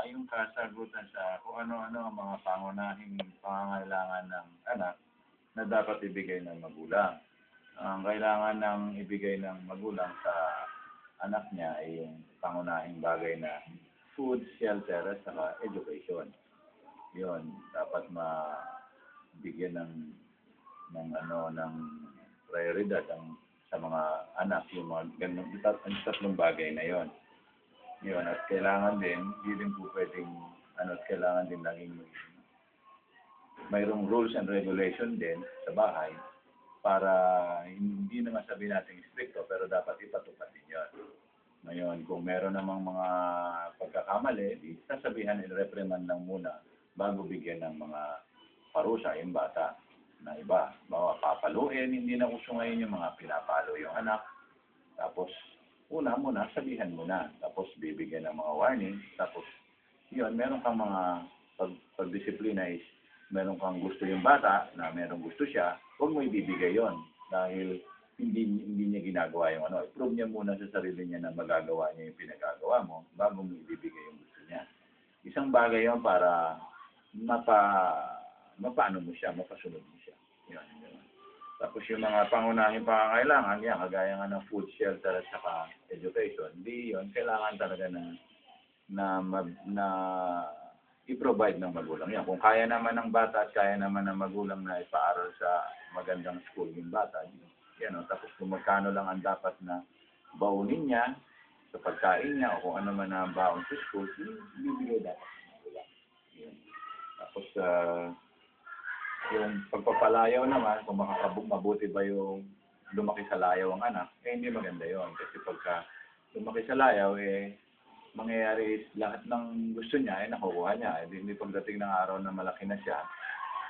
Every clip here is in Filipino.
ay yung kasagutan sa kung ano-ano ang mga pangunahing pangangailangan ng anak na dapat ibigay ng magulang. Ang kailangan ng ibigay ng magulang sa anak niya ay yung pangunahing bagay na food, shelter, at saka education. Yun, dapat mabigyan ng ng ano ng prioridad ang sa mga anak yung mga ganun tatlong bagay na yon. Yun, at kailangan din, hindi din po pwedeng, ano, at kailangan din laging mayroong rules and regulation din sa bahay para hindi naman sabihin natin stricto pero dapat ipatupad din yun. Ngayon, kung meron namang mga pagkakamali, di sasabihan and reprimand lang muna bago bigyan ng mga parusa yung bata na iba. Bawa papaluin, hindi na uso ngayon yung mga pinapalo yung anak. Tapos, una muna, sabihan muna. Tapos, bibigyan ng mga warning. Tapos, yun, meron kang mga pag, pagdisiplina is, meron kang gusto yung bata, na meron gusto siya, huwag mo ibibigay yon Dahil, hindi hindi niya ginagawa yung ano. I-prove niya muna sa sarili niya na magagawa niya yung pinagagawa mo bago mo ibibigay yung gusto niya. Isang bagay yon para mapa mapaano mo siya, mapasunod mo siya. Yun, yun. Tapos yung mga pangunahing pangangailangan, yan, kagaya nga ng food, shelter, at saka education, di yun, kailangan talaga na na, ma- na i-provide ng magulang yan. Kung kaya naman ng bata at kaya naman ng magulang na ipaaral sa magandang school yung bata, yan, o, tapos kung magkano lang ang dapat na baunin niya sa pagkain niya o kung ano man ang baon sa school, ibibigay dapat ng magulang. Yun. Tapos, ah, yung pagpapalayaw naman, kung makakabog mabuti ba yung lumaki sa layaw ang anak, eh hindi maganda yon Kasi pagka lumaki sa layaw, eh mangyayari is lahat ng gusto niya, eh nakukuha niya. Eh, hindi pagdating ng araw na malaki na siya,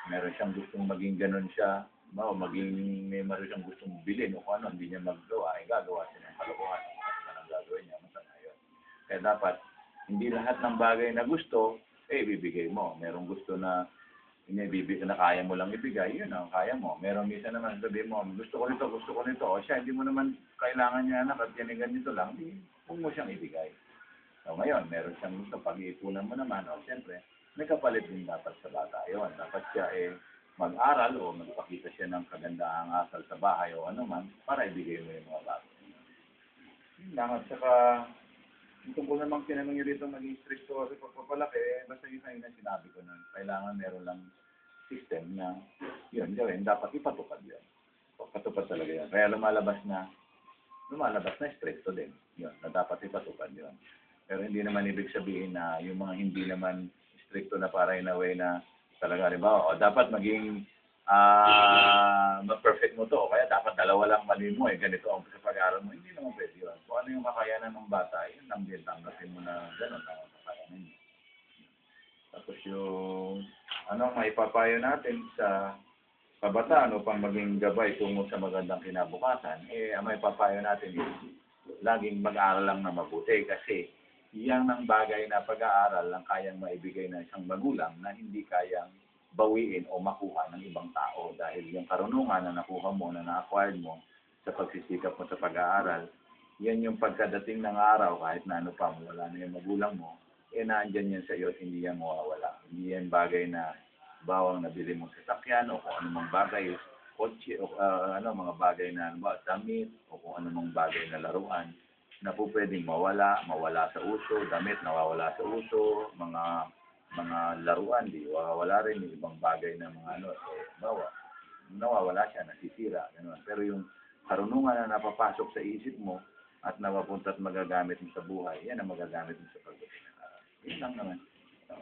meron siyang gustong maging ganun siya, o maging may meron siyang gustong bilhin o ano, hindi niya maggawa, eh gagawa siya ng kalokohan. Ano ang gagawin niya, masama yun. Kaya dapat, hindi lahat ng bagay na gusto, eh ibibigay mo. Merong gusto na inibibigay na kaya mo lang ibigay, yun ang kaya mo. Meron minsan naman sabi mo, gusto ko nito, gusto ko nito. O siya, hindi mo naman kailangan niya anak at yan ganito lang, di, huwag mo siyang ibigay. So ngayon, meron siyang gusto, pag-iipunan mo naman, o siyempre, may kapalit din dapat sa bata. Yun, dapat siya eh mag-aral o magpakita siya ng kagandahang asal sa bahay o ano man para ibigay mo yung mga bata. Yun lang, at saka, yung tungkol namang tinanong nyo dito maging stricto sa pagpapalaki, eh, basta yun na ang sinabi ko nun. Kailangan meron lang system na yun gawin, dapat ipatupad yun. Patupad talaga yun. Kaya lumalabas na, lumalabas na stricto din. Yun, na dapat ipatupad yun. Pero hindi naman ibig sabihin na yung mga hindi naman stricto na para in a way na talaga, halimbawa, o dapat maging ah ma-perfect mo to, kaya dapat dalawa lang mali mo, eh, ganito ang sa pag-aaral mo. Hindi naman pwede. Kung ano yung kakayanan ng bata, yun lang din, tanggapin mo na gano'n ang kakayanan niya. Tapos yung, ano ang maipapayo natin sa kabataan upang maging gabay tungo sa magandang kinabukasan, eh, ang maipapayo natin is, laging mag-aaral lang na mabuti kasi yan ang bagay na pag-aaral lang kayang maibigay ng isang magulang na hindi kayang bawiin o makuha ng ibang tao dahil yung karunungan na nakuha mo, na na-acquired mo sa pagsisikap mo sa pag-aaral, yan yung pagkadating ng araw kahit na ano pa, wala na yung magulang mo, eh naandyan yan sa iyo at hindi yan mawawala. Hindi yan bagay na bawang nabili mong sasakyan o kung anumang bagay, kotse o ah, ano, mga bagay na ano damit o kung anumang bagay na laruan na po pwedeng mawala, mawala sa uso, damit nawawala sa uso, mga mga laruan, di wawala rin yung ibang bagay na mga ano, eh, bawa, nawawala siya, nasisira, gano'n. Pero yung karunungan na napapasok sa isip mo at napapunta at magagamit mo sa buhay, yan ang magagamit mo sa pagdating ng araw. Yun lang naman. So,